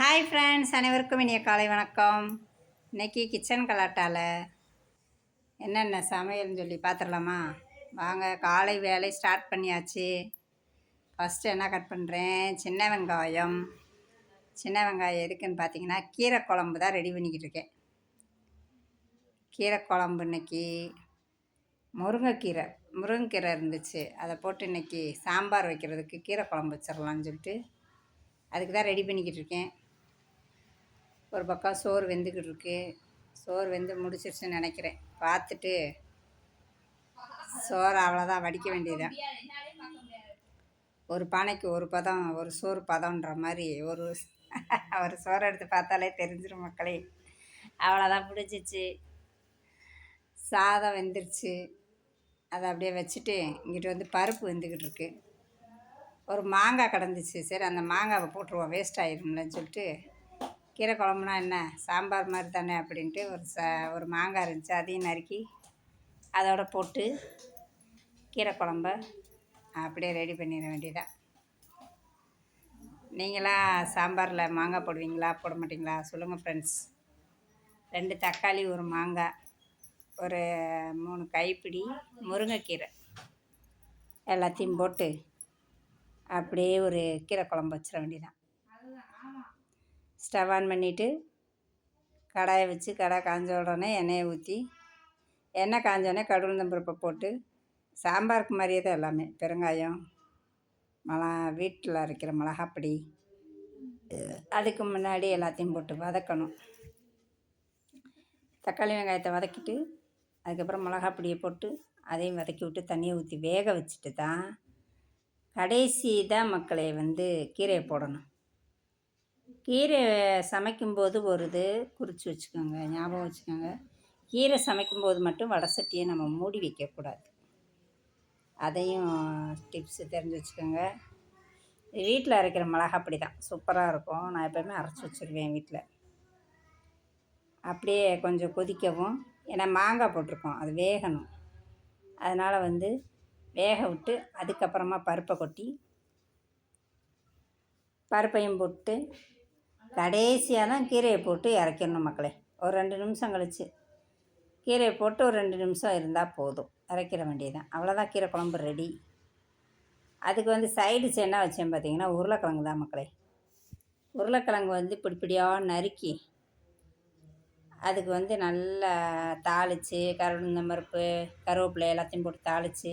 Hi friends அனைவருக்கும் இனிய காலை வணக்கம். இன்னைக்கு கிச்சன் கலாட்டாவில் என்னென்ன சமையல்னு சொல்லி பார்த்துடலாமா வாங்க காலை வேலை ஸ்டார்ட் பண்ணியாச்சு. ஃபஸ்ட்டு என்ன கட் பண்ணுறேன் சின்ன வெங்காயம். சின்ன வெங்காயம் எதுக்குன்னு பார்த்தீங்கன்னா கீரை குழம்பு தான் ரெடி பண்ணிக்கிட்டு இருக்கேன். கீரை குழம்பு இன்னைக்கு முருங்கைக்கீரை. முருங்கைக்கீரை இருந்துச்சு. அதை போட்டு இன்றைக்கி சாம்பார் வைக்கிறதுக்கு கீரை குழம்பு வச்சிடலான்னு சொல்லிட்டு அதுக்கு தான் ரெடி பண்ணிக்கிட்டு இருக்கேன். ஒரு பக்கம் சோறு வெந்துக்கிட்டு இருக்கு சோறு வெந்து முடிச்சிருச்சுன்னு நினைக்கிறேன். பார்த்துட்டு சோறு அவ்வளோதான் வடிக்க வேண்டியதான் ஒரு பானைக்கு ஒரு பதம் ஒரு சோறு பதம்ன்ற மாதிரி ஒரு ஒரு சோறு எடுத்து பார்த்தாலே தெரிஞ்சிடும் மக்களே. அவ்வளோதான் பிடிச்சிச்சு சாதம் வெந்துருச்சு. அதை அப்படியே வச்சுட்டு இங்கிட்டு வந்து பருப்பு வெந்துக்கிட்டு இருக்கு ஒரு மாங்காய் கிடந்துச்சு. சரி அந்த மாங்காவை போட்டுருவோம். வேஸ்ட் ஆயிரும்லன்னு சொல்லிட்டு கீரை குழம்புனா என்ன? சாம்பார் மாதிரி தானே அப்படின்ட்டு ஒரு ச ஒரு மாங்காய் இருந்துச்சு அதையும் நறுக்கி அதோட போட்டு கீரை குழம்ப அப்படியே ரெடி பண்ணிட வேண்டியதான் நீங்களாம் சாம்பாரில் மாங்காய் போடுவீங்களா? போட மாட்டிங்களா? சொல்லுங்கள் ஃப்ரெண்ட்ஸ் ரெண்டு தக்காளி ஒரு மாங்காய் ஒரு மூணு கைப்பிடி முருங்கைக்கீரை எல்லாத்தையும் போட்டு அப்படியே ஒரு கீரை குழம்பு வச்சிட வேண்டியதான் ஸ்டவ் ஆன் பண்ணிவிட்டு கடாயை வச்சு கடாய் காஞ்ச உடனே எண்ணெயை ஊற்றி எண்ணெய் காஞ்சோடனே கடுகு பருப்பை போட்டு சாம்பாருக்கு மாதிரியே தான் எல்லாமே. பெருங்காயம் மிளகா வீட்டில் அரைக்கிற மிளகாப்பொடி அதுக்கு முன்னாடி எல்லாத்தையும் போட்டு வதக்கணும். தக்காளி வெங்காயத்தை வதக்கிட்டு அதுக்கப்புறம் மிளகாப்பொடியை போட்டு அதையும் வதக்கி விட்டு தண்ணியை ஊற்றி வேக வச்சுட்டு தான் கடைசி தான் மக்களை வந்து கீரையை போடணும். கீரை சமைக்கும்போது ஒரு இது குறித்து வச்சுக்கோங்க ஞாபகம் வச்சுக்கோங்க. கீரை சமைக்கும்போது மட்டும் வடை சட்டியை நம்ம மூடி வைக்கக்கூடாது. அதையும் டிப்ஸு தெரிஞ்சு வச்சுக்கோங்க. வீட்டில் அரைக்கிற மிளகாப்பொடி தான் சூப்பராக இருக்கும். நான் எப்போயுமே அரைச்சி வச்சுருவேன் வீட்டில். அப்படியே கொஞ்சம் கொதிக்கவும் ஏன்னா மாங்காய் போட்டிருக்கோம் அது வேகணும். அதனால் வந்து வேக விட்டு அதுக்கப்புறமா பருப்பை கொட்டி பருப்பையும் போட்டு கடைசியாக தான் கீரையை போட்டு இறக்கிடணும் மக்களே. ஒரு ரெண்டு நிமிஷம் கழிச்சு. கீரையை போட்டு ஒரு ரெண்டு நிமிஷம் இருந்தால் போதும். இறக்கிற வேண்டியதுதான். அவ்வளோதான் கீரை குழம்பு ரெடி அதுக்கு வந்து சைடு என்ன வச்சேன் பார்த்தீங்கன்னா உருளைக்கிழங்கு தான் மக்களே. உருளைக்கிழங்கு வந்து இப்படி இப்படியாக நறுக்கி அதுக்கு வந்து நல்லா தாளித்து கருவேப்பிலை பருப்பு கருவேப்பிலை எல்லாத்தையும் போட்டு தாளித்து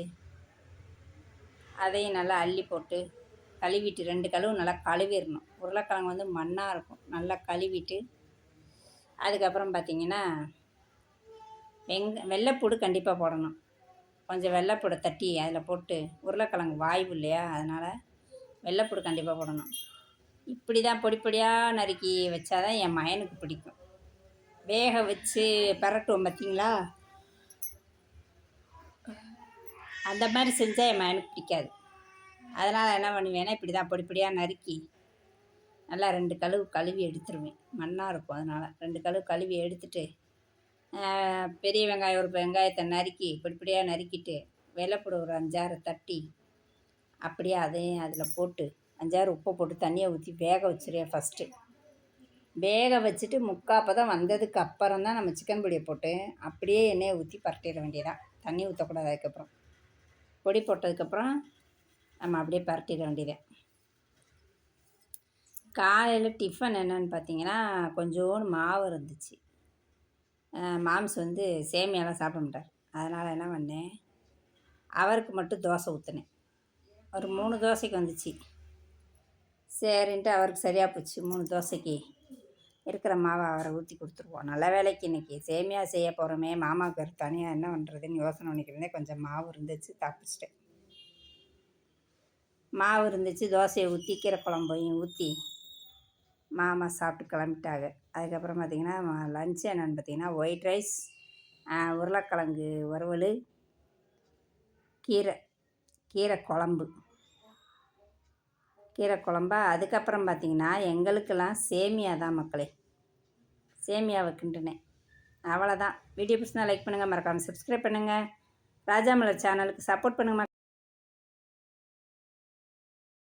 அதையும் நல்லா அள்ளி போட்டு கழுவிட்டு ரெண்டு கழுவு நல்லா கழுவிடணும். உருளைக்கிழங்கு வந்து மண்ணாக இருக்கும். நல்லா கழுவிட்டு அதுக்கப்புறம் பார்த்திங்கன்னா வெங்க வெள்ளைப்பூடு கண்டிப்பாக போடணும். கொஞ்சம் வெள்ளைப்பூடை தட்டி அதில் போட்டு உருளைக்கிழங்கு வாய்வு இல்லையா? அதனால் வெள்ளைப்பூடு கண்டிப்பாக போடணும். இப்படி தான் பொடி பொடியாக நறுக்கி வச்சாதான் என் மயனுக்கு பிடிக்கும். வேக வச்சு பரட்டுவோம் பார்த்தீங்களா அந்த மாதிரி செஞ்சால் என் மயனுக்கு பிடிக்காது. அதனால் என்ன பண்ணுவேன்னா இப்படி தான் பொடி பொடியாக நறுக்கி நல்லா ரெண்டு கழுவு கழுவி எடுத்துருவேன். மண்ணாக இருக்கும் அதனால். ரெண்டு கழுவு கழுவி எடுத்துட்டு பெரிய வெங்காயம் ஒரு வெங்காயத்தை நறுக்கி பொடி பொடியாக நறுக்கிட்டு வெள்ளைப்பூடு ஒரு அஞ்சாறு தட்டி அப்படியே அதையும் அதில் போட்டு அஞ்சாறு உப்பை போட்டு தண்ணியை ஊற்றி வேக வச்சுருவேன் ஃபஸ்ட்டு வேக வச்சுட்டு முக்காப்பதம் வந்ததுக்கு அப்புறம் தான் நம்ம சிக்கன் பொடியை போட்டு அப்படியே எண்ணெயை ஊற்றி பரட்டிட வேண்டியதான் தண்ணி ஊற்றக்கூடாது அதுக்கப்புறம். பொடி போட்டதுக்கப்புறம் நம்ம அப்படியே பரட்டிட வேண்டியது. காலையில் டிஃபன் என்னன்னு பார்த்தீங்கன்னா கொஞ்சோண்டு மாவு இருந்துச்சு. மாம்ஸ் வந்து சேமியாலாம் சாப்பிட மாட்டார். அதனால் என்ன பண்ணேன் அவருக்கு மட்டும் தோசை ஊற்றினேன் ஒரு மூணு தோசைக்கு வந்துச்சு. சரின்ட்டு அவருக்கு சரியாக போச்சு. மூணு தோசைக்கு இருக்கிற மாவை அவரை ஊற்றி கொடுத்துருவோம். நல்ல வேலைக்கு இன்றைக்கி சேமியா செய்ய போகிறோமே மாமாவுக்கு தனியாக என்ன பண்ணுறதுன்னு யோசனை பண்ணிக்கிறதே கொஞ்சம் மாவு இருந்துச்சு தப்பிச்சிட்டேன். மாவு இருந்துச்சு தோசையை ஊற்றி கீரை குழம்பையும் ஊற்றி மாமா சாப்பிட்டு கிளம்பிட்டாங்க. அதுக்கப்புறம் பார்த்திங்கன்னா லஞ்சு என்னென்னு பார்த்திங்கன்னா ஒயிட் ரைஸ் உருளைக்கிழங்கு வறுவல் கீரை கீரை குழம்பு. கீரை குழம்பா? அதுக்கப்புறம் பார்த்திங்கன்னா எங்களுக்கெல்லாம் சேமியா தான் மக்களே. சேமியாவை கிண்டுனேன். அவ்வளோதான் வீடியோ பிடிச்சினா லைக் பண்ணுங்கள் மறக்காமல் சப்ஸ்கிரைப் பண்ணுங்கள் ராஜாமலர் சேனலுக்கு சப்போர்ட் பண்ணுங்கள்